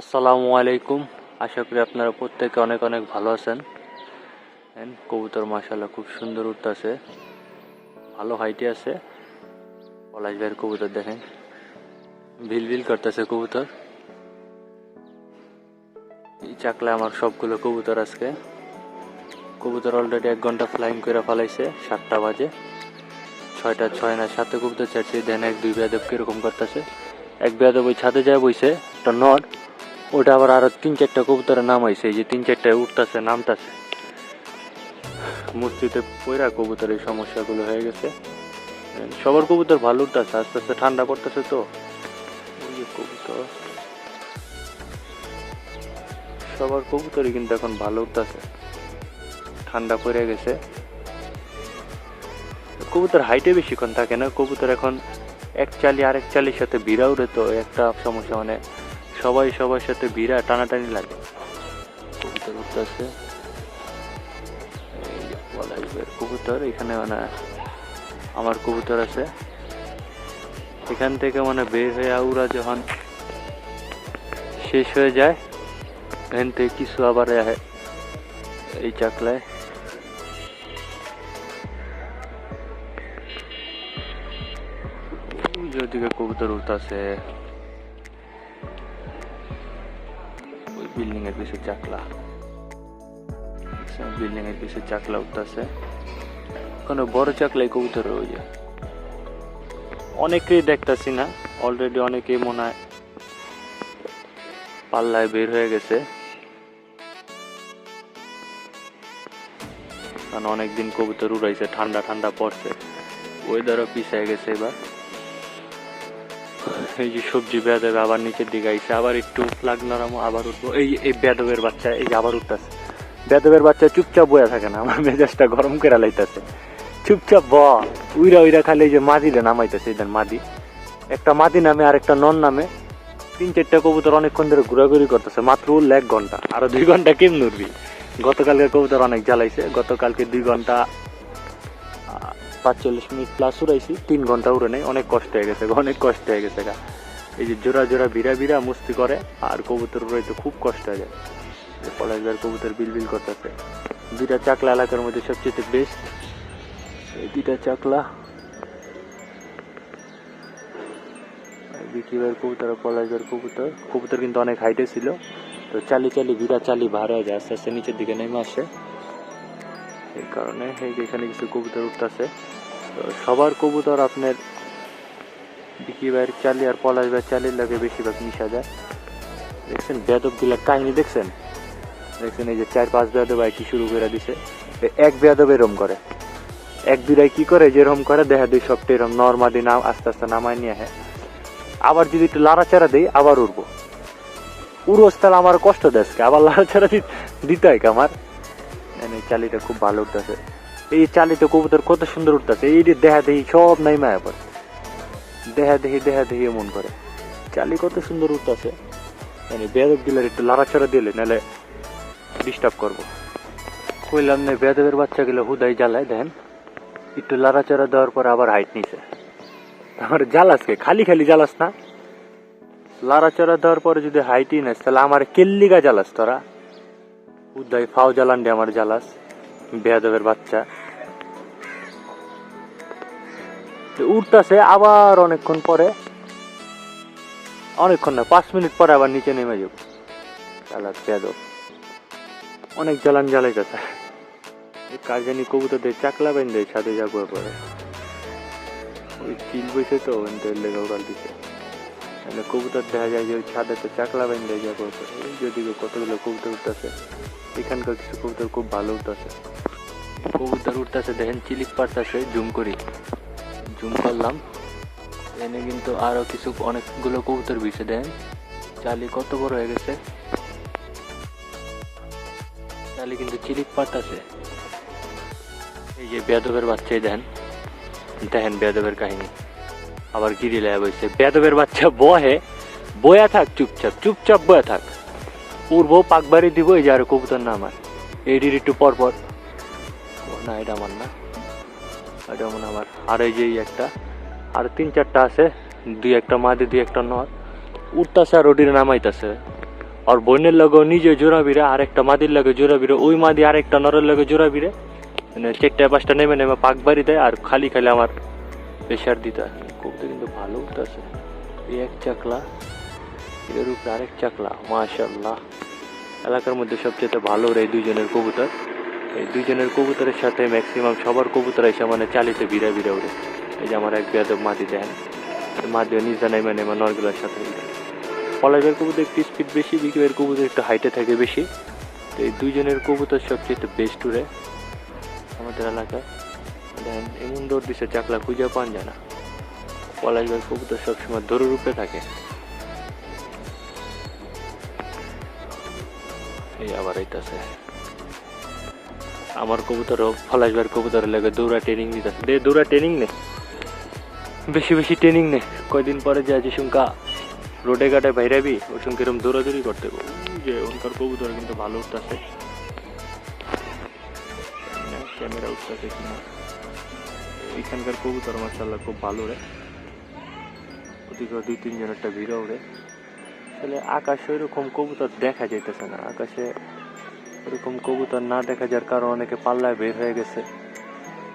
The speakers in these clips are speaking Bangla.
আসসালামু আলাইকুম। আশা করি আপনারা প্রত্যেকে অনেক অনেক ভালো আছেন। কবুতর মাশাল্লাহ খুব সুন্দর উঠতেছে। ভালো হাইটে আছে। পলাশ ভাইয়ের কবুতর দেখেন। ভিল ভিল করতেছে কবুতর। এই চাকলে আমার সবগুলো কবুতর আজকে। কবুতর অলরেডি এক ঘণ্টা ফ্লাইং করে ফেলাইছে, সাতটা বাজে। ছয়টা, ছয় না সাথে কবুতর চারছি দেন এক, দুই বেয়াদব কীরকম করতেছে। এক বেয়াদব ওই ছাদে যায় বইছে, একটা নট ওটা আবার আরও তিন চারটা কবুতরের নাম আইছে, এই যে তিন চারটা উঠতেছে নামতাছে। মূর্তিতে পয়রা কবুতরের সমস্যাগুলো হয়ে গেছে। সবার কবুতর ভালো উঠতেছে আস্তে আস্তে ঠান্ডা পড়তেছে তো। কবুতর। সবার কবুতরই কিন্তু এখন ভালো উঠতেছে ঠান্ডা পড়ে গেছে। কবুতর হাইটে বেশিক্ষণ থাকে না, কবুতর এখন এক চালি আরেক চালির সাথে ভিড়া উড়ে তো একটা সমস্যা মানে সবাই সবার সাথে ভিড়া টানাটানি লাগে। কবুতর যে পলাশবের কবুতর, এখানে মানে আমার কবুতর আছে। এখান থেকে মানে বের হয়ে উড়া যখন শেষ হয়ে যায়, এখান থেকে কিছু আবার এই চাকলায়। ওই যে ওদিকে কবুতর উঠতেছে। ওই বিল্ডিং এর পিছে চাকলা। বিল্ডিং এর পিছে চাকলা উঠতেছে। কোনো বড় চাকলাই কবুতর ওই যে। অনেকেই দেখতাছি না। অলরেডি অনেকেই মনে হয় পাল্লায় বের হয়ে গেছে। কারণ অনেকদিন কবুতর উড়াইছে, ঠান্ডা ঠান্ডা পড়ছে। ওয়েদারও পিছিয়ে গেছে এবার। এই যে সবজি বেয়াদবে আবার নিচের দিকে আইছে, আবার একটু ফ্লাগ নরম আবার উঠবো। এই এই বেদবের বাচ্চা, এই আবার উঠতেছে। বেদবের বাচ্চা চুপচাপ বয়া থাকে না, আমার মেজাজটা গরম করে লাইতেছে। চুপচাপ ব, উইরা উইরা খালি যে মাদিলে নামাইতেছে, এই দেন মাদি। একটা মাদি নামে আর একটা নন নামে। তিন চারটা কবুতর অনেকক্ষণ ধরে ঘোরাঘুরি করতেছে, মাত্র এক ঘণ্টা। আরও দুই ঘণ্টা কেমন উঠবি? গতকালকে কবুতর অনেক জ্বালাইছে, গতকালকে দুই ঘণ্টা পাঁচচল্লিশ মিনিট প্লাস উড়াইছি। তিন ঘণ্টা উড়ে নেই, অনেক কষ্ট হয়ে গেছে অনেক কষ্ট হয়ে গেছে গা। এই যে জোড়া জোড়া বিরা বিরা মুস্তি করে, আর কবুতর উড়াইতে খুব কষ্ট হয়ে যায়। পলাশবার কবুতর বিল বিল করতেছে। দুইটা চাকলা এলাকার মধ্যে সবচেয়ে বেস্ট এই দুইটা চাকলা। বিকিবার কবুতর আর কবুতর। কবুতর কিন্তু অনেক হাইটে ছিল। তো চালি চালি ভিড়া চালি ভার হয়ে যায়, আস্তে আস্তে নিচের দিকে নেমে আসে। এই কারণে এখানে কিছু কবুতর উঠতেছে। তো সবার কবুতর আপনার বিকি ভাইয়ের চালি আর পলাশ ভাইয়ের চালির লাগে বেশিরভাগ মিশা যায়। দেখছেন বেদব দিলার কাহিনী দেখছেন? দেখছেন, এই যে চার পাঁচ বেদব আর কি শুরু করে দিছে। এক বেদব এরম করে। এক দুইটাই কি করে? যেরকম করে, দেখা দিই সবটা এরম নর্মালি নাম, আস্তে আস্তে নামায় নিয়ে হ্যাঁ আবার যদি একটু লাড়াচাড়া দিই, আবার উঠবো উড়োস তাহলে আমার কষ্ট দেশকে আবার লাড়াচাড়া দিতে হয় আমার? এই চালিটা খুব ভালো উঠতেছে। এই চালিতে কবুতর কত সুন্দর উঠতেছে। এই দেহা দেহি সব নাই মায়া পড়ে। দেহা দেহি দেহা দেহি এমন করে। চালি কত সুন্দর উঠতেছে। মানে বেদক দিলে একটু লাড়াচাড়া দিলে নাহলে ডিস্টার্ব করব। কইলাম না, বেদবের বাচ্চাগুলো হুদাই জ্বালায়, দেখেন। একটু লাড়াচাড়া দেওয়ার পর আবার হাইট নিছে। আমার জ্বালাসকে, খালি খালি জ্বালাস না। লাড়াচাড়া দেওয়ার পরে যদি হাইটই নেস, তাহলে আমার কেল্লিগা জ্বালাস তোরা। উদয় ফাও জ্বালান দে আমার জ্বালাস, বেয়াদবের বাচ্চা। উঠতাছে আবার অনেকক্ষণ পরে। অনেকক্ষণ না, পাঁচ মিনিট পরে আবার নিচে নেমে যাব। জ্বালাস বেয়াদব। অনেক জ্বালান জ্বালাইতেছে। কার জানি কবুতর দিয়ে চাকলা দেয় ছাদে যাব পরে ওই চিল বসে তো লেগে উড়াল দিছে। তাহলে কবুতর দেখা যায় যে ওই ছাদে তো চাকলা বাইন দেয় যাব এই যদি কতগুলো কবুতর উঠতেছে, এখানকার কিছু কবুতর খুব ভালো উঠতেছে। কবুতর উঠতেছে, দেখেন চিলিক পারতেছে জুম করি। জুম করলাম। এনে কিন্তু আরও কিছু অনেকগুলো কবুতর বিষে দেন চালি কত বড় হয়ে গেছে। চালি কিন্তু চিলিক পারতেছে এই যে বেদবের বাচ্চাই দেন দেখেন বেদবের কাহিনী। আবার গিরি লেয়া বইছে বেদবের বাচ্চা বহে, বয়া থাক, চুপচাপ চুপচাপ বয়া থাক। উড়বো পাকবাড়ি দিব, এই যে আর কবুতর না আমার। এইটির একটু পর পর। না, এটা আমার না। এটা মনে আমার। আর এই যে একটা, আর তিন চারটা আছে, দুই একটা মাদি, দুই একটা নর। উঠতাছে আর ওটির নামাইতাছে। আর বোনের লগে নিজে জোড়া বিরে আরেকটা মাদির লগে জোড়া বিরে ওই মাদি আরেকটা নরের লগে জোড়া বিরে মানে চারটা পাঁচটা নেমে নেমে পাক বাড়ি দেয়, আর খালি খালি আমার প্রেশার দিতে হয়। কবুতর কিন্তু ভালো উঠতেছে এই এক চাকলা, এর উপরে আরেক চাকলা মাশাল্লাহ এলাকার মধ্যে সবচেয়ে ভালো এই দুইজনের কবুতর। এই দুইজনের কবুতরের সাথে ম্যাক্সিমাম সবার কবুতর এসে মানে চালিতে বিড়া বিড়া উড়ে এই যে আমার এক বেয়াদব মাদি দেন মাদিও নিজে নেমে নেমে নরগুলোর সাথে পলাইবের কবুতর একটু স্পিড বেশি বিকেবের কবুতর একটু হাইটে থাকে বেশি। তো এই দুইজনের কবুতর সবচেয়ে বেস্ট উড়ে আমাদের এলাকায় দেন এমন দৌড় দিছে, চাকলা খুঁজে পান যায় না। পলাইবের কবুতর সবসময় দৌড়ের রূপে থাকে। এই আবার এইটাছে আমার কবুতরও ফলাইবার কবুতরের লাগে দৌড়া ট্রেনিং নিতেছে। দে দৌড়া ট্রেনিং নে। বেশি বেশি ট্রেনিং নে। কয়দিন পরে যা যে শুনকা রোডে ঘাটে বাইরাবি, ওই সঙ্গে এরকম দৌড়াদৌড়ি করতে যে ওনকার কবুতর কিন্তু ভালো উঠতেছে। ক্যামেরা উঠতেছে কিনা। এখানকার কবুতর মার্শাল্লাহ খুব ভালো রে। ওদিকে দুই তিনজন একটা ভিড় ওড়ে। আসলে আকাশে ওইরকম কবুতর দেখা যাইতেছে না। আকাশে ওরকম কবুতর না দেখা যাওয়ার কারণে অনেকে পাল্লায় বের হয়ে গেছে।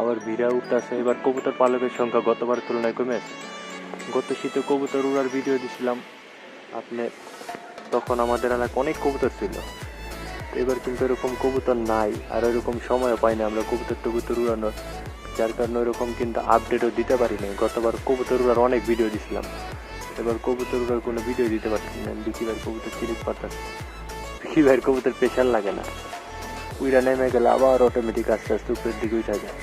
আবার ভিড়া উঠতেছে। এবার কবুতর পালকের সংখ্যা গতবার তুলনায় কমে আছে। গত শীতে কবুতর উড়ার ভিডিও দিছিলাম। আপনি তখন আমাদের এলাকায় অনেক কবুতর ছিল। এবার কিন্তু এরকম কবুতর নাই। আর এরকম সময়ও পাই না আমরা কবুতর টবুতর উড়ানোর। যার কারণে ওরকম কিন্তু আপডেটও দিতে পারি নাই গতবার কবুতর উড়ার অনেক ভিডিও দিছিলাম। এবার কবুতর উড়ার কোনো ভিডিও দিতে পারছি না। বিকি ভাইয়ের কবুতর চিরিক পাতা বিকি ভাইয়ের কবুতর প্রেশার লাগে না। উইরা নেমে গেলে আবার অটোমেটিক আস্তে আস্তে উপরের দিকে উঠা যায়।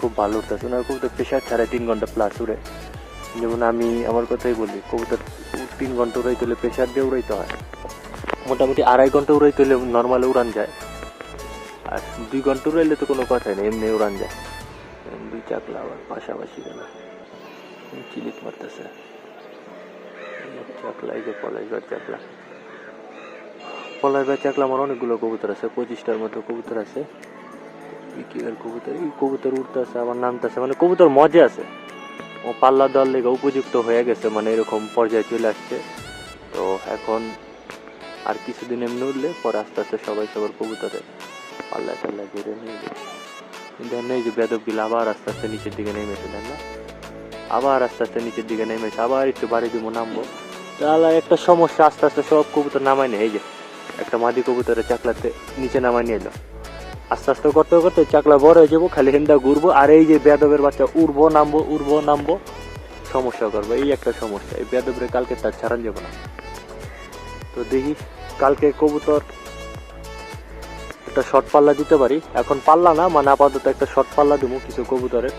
খুব ভালো উঠতেছে ওনার কবুতর প্রেশার ছাড়ে তিন ঘণ্টা প্লাস উড়ে। যেমন আমি আমার কথাই বলি, কবুতর তিন ঘণ্টা উড়াইতে হলে প্রেশার দিয়ে উড়াইতে হয়। মোটামুটি আড়াই ঘণ্টা উড়াইতে হলে নর্মালে উড়ান যায়। আর দুই ঘণ্টা উড়াইলে তো কোনো কথাই নেই, এমনি উড়ান যায়। চাকলা আবার পাশাপাশি গেল। চিলিক মারতেছে। চাকলা এই যে পলাইবার চাকলা। পলাইবার চাকলা আমার অনেকগুলো কবুতর আছে, পঁচিশটার মতো কবুতর আছে। বিকির কবুতর? এই কবুতর উঠতেছে আমার নামতেছে। মানে কবুতর মজা আছে। ও পাল্লা দেওয়ার লেগে উপযুক্ত হয়ে গেছে মানে এরকম পর্যায়ে চলে আসছে। তো এখন আর কিছুদিন এমনি উঠলে পরে আস্তে আস্তে সবাই সবার কবুতরে পাল্লা টাল্লা ঘিরে নিয়ে যাবে দেখেন এই যে বেদক বিল আবার আস্তে আস্তে নিচের দিকে নেমেছে দেন না আবার আস্তে আস্তে নিচের দিকে নেমেছে আবার একটু বাড়ি দিব নামবো তাহলে একটা সমস্যা আস্তে আস্তে সব কবুতর নামাই নেই এই যে একটা মাদি কবুতরের চাকলাতে নিচে নামাই নিয়ে এলো আস্তে আস্তে করতে করতে চাকলা বড় হয়ে যাব খালি হেন্দা ঘুরবো আর এই যে বেদবের বাচ্চা উড়বো নামবো উড়বো নামবো সমস্যা করব এই একটা সমস্যা এই বেদবের কালকে তার ছাড়ান যাব না তো দেখি কালকে কবুতর একটা শর্ট পাল্লা দিতে পারি। এখন পাল্লা না মানে আপাতত একটা শর্ট পাল্লা দিব কিছু কবুতরের।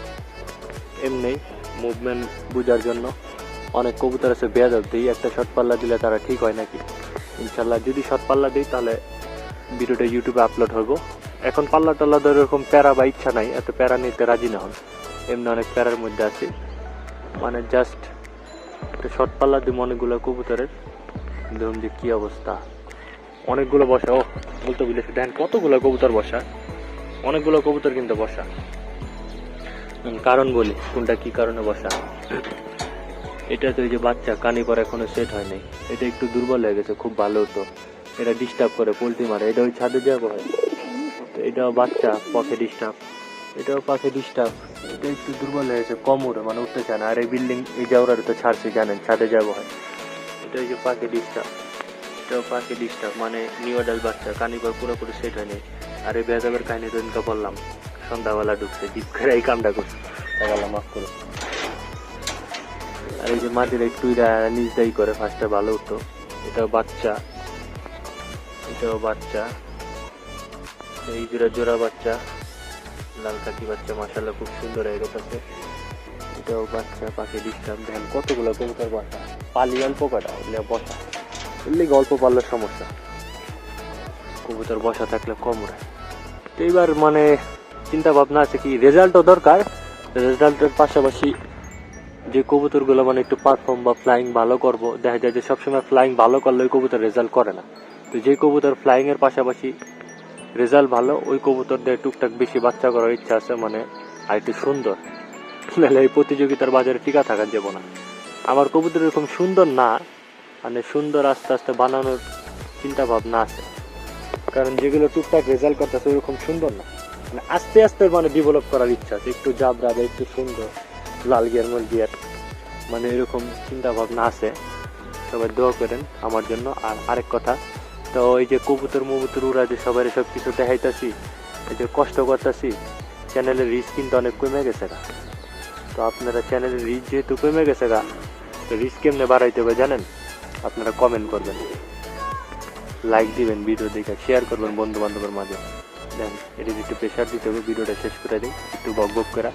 এমনি মুভমেন্ট বোঝার জন্য। অনেক কবুতর আছে বেয়াদব, দিই একটা শর্ট পাল্লা দিলে তারা ঠিক হয় নাকি? ইনশাল্লাহ যদি শর্ট পাল্লা দিই, তাহলে ভিডিওটা ইউটিউবে আপলোড হব। এখন পাল্লা টাল্লা ধরে এরকম প্যারা বা ইচ্ছা নাই, এত প্যারা নিতে রাজি না হন। এমনি অনেক প্যারার মধ্যে আছি। মানে জাস্ট একটা শর্ট পাল্লা দিব অনেকগুলো কবুতরের। দেখুন যে কী অবস্থা। অনেকগুলো বসা। ও, বলতে বলেছে দেখেন কতগুলো কবুতর বসা? অনেকগুলো কবুতর কিন্তু বসা। কারণ বলি, কোনটা কি কারণে বসা? এটা তো এই যে বাচ্চা, কানি পর এখনও সেট হয় নাই এটা একটু দুর্বল হয়ে গেছে, খুব ভালো হতো এটা ডিস্টার্ব করে, পোলট্রি মারে। এটা ওই ছাদে যাব হয়। তো এটাও বাচ্চা পথে ডিস্টার্ব এটাও পাখে ডিস্টার্ব এটা একটু দুর্বল হয়ে গেছে কম মানে উঠতে চায় না। আর এই বিল্ডিং এই যাওয়ার তো ছাড়ছে, জানেন, ছাদে যাব হয়। এটা ওই যে পাখি ডিস্টার্ব এটাও পাখি ডিস্টার্ব মানে নিউ অ্যাডাল বাচ্চা কানিবার পুরোপুরি সেট হয়নি। আর এই বেজাবের কাহিনী তো ইনকা বললাম। সন্ধ্যাবেলা ঢুকছে জিপ করে এই কামটা করছে। তাহলে মাফ করো আর এই যে মাটির একটু নিজ দায়ী করে ফার্স্টে ভালো উঠতো এটাও বাচ্চা। এটাও বাচ্চা। এই জোড়া জোড়া বাচ্চা। লাল কাকি বাচ্চা মাসাল্লাহ খুব সুন্দর হয়ে গেছে। এটাও বাচ্চা পাখি ডিস্টার্ব দেখেন কতগুলো কবুতর বাসা পালি অল্প কটা বসা। এগুলি অল্প পারলে সমস্যা। কবুতর বসা থাকলে কম তো এইবার মানে চিন্তা ভাবনা আছে কি, রেজাল্টও দরকার। রেজাল্টের পাশাপাশি যে কবুতরগুলো মানে একটু পারফর্ম বা ফ্লাইং ভালো করব, দেখা যায় যে সবসময় ফ্লাইং ভালো করলে ওই কবুতর রেজাল্ট করে না। তো যে কবুতর ফ্লাইং এর পাশাপাশি রেজাল্ট ভালো, ওই কবুতর দিয়ে টুকটাক বেশি বাচ্চা করার ইচ্ছা আছে মানে আর একটু সুন্দর। নাহলে এই প্রতিযোগিতার বাজারে টিকা থাকা যাব না। আমার কবুতর এরকম সুন্দর না মানে সুন্দর আস্তে আস্তে বানানোর চিন্তা ভাবনা আছে। কারণ যেগুলো টুকটাক রেজাল্ট করতেছে ওরকম সুন্দর না। মানে আস্তে আস্তে মানে ডেভেলপ করার ইচ্ছা আছে। একটু জাবরা বা একটু সুন্দর, লাল গিয়ার, মল গিয়ার মানে এরকম চিন্তা ভাবনা আছে। সবাই দোয়া করেন আমার জন্য। আর আরেক কথা, তো এই যে কবুতর, মবুতর উড়া যে সবাই সব কিছু দেখাইতাছি, এই যে কষ্ট করতেছি চ্যানেলের রিচ কিন্তু অনেক কমে গেছে গা। তো আপনারা চ্যানেলের রিচ যেহেতু কমে গেছে গা, তো রিচ কেমনে বাড়াইতে হবে জানেন? আপনারা কমেন্ট করবেন। লাইক দিবেন ভিডিও দেখে শেয়ার করবেন বন্ধু বান্ধবের মাঝে। দেন এটা একটু প্রেশার দিতে হবে ভিডিওটা শেষ করে দিই, একটু বক বক করা।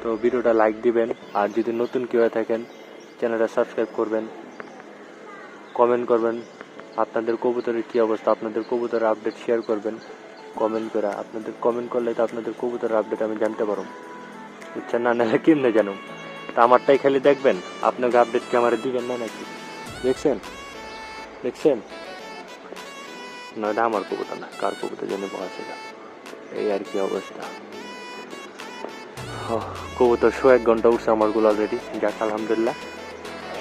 তো ভিডিওটা লাইক দিবেন, আর যদি নতুন কেউ থাকেন চ্যানেলটা সাবস্ক্রাইব করবেন কমেন্ট করবেন, আপনাদের কবুতরের কী অবস্থা, আপনাদের কবুতরের আপডেট শেয়ার করবেন কমেন্ট করে। আপনাদের কমেন্ট করলে তো আপনাদের কবুতরের আপডেট আমি জানতে পারব। বুঝছেন না? নাহলে কেমনে জানো তা আমারটাই খালি দেখবেন, আপনাকে আপডেট কি আমার দিবেন না নাকি? দেখছেন? দেখছেন? না, এটা আমার কবুতর না, কার কবুতর জন্য পাওয়া ছিল এই আর কি অবস্থা। কবুতর শো এক ঘণ্টা উঠছে আমারগুলো অলরেডি যাক, আলহামদুলিল্লাহ।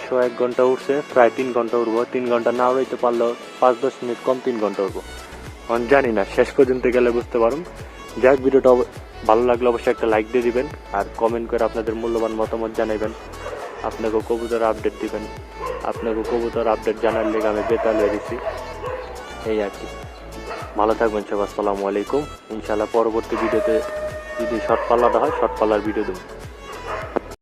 শো এক ঘণ্টা উঠছে, প্রায় তিন ঘণ্টা উঠবো। তিন ঘণ্টা না উড়াইতে পারলেও পাঁচ, দশ মিনিট কম তিন ঘণ্টা উঠবো। আমি জানি না, শেষ পর্যন্ত গেলে বুঝতে পারুন। যাক, ভিডিওটা ভালো লাগলে অবশ্যই একটা লাইক দিয়ে দিবেন, আর কমেন্ট করে আপনাদের মূল্যবান মতামত জানাবেন আপনাকে কবুতর আপডেট দিবেন। আপনাকে কবুতর আপডেট জানার লেগে আমি বেতাল হয়ে দিচ্ছি এই আর কি। ভালো থাকবেন সব আসসালামু আলাইকুম। ইনশাআল্লাহ পরবর্তী ভিডিওতে যদি শর্ট পাল্লাটা হয় শর্ট পাল্লার ভিডিও দেবো।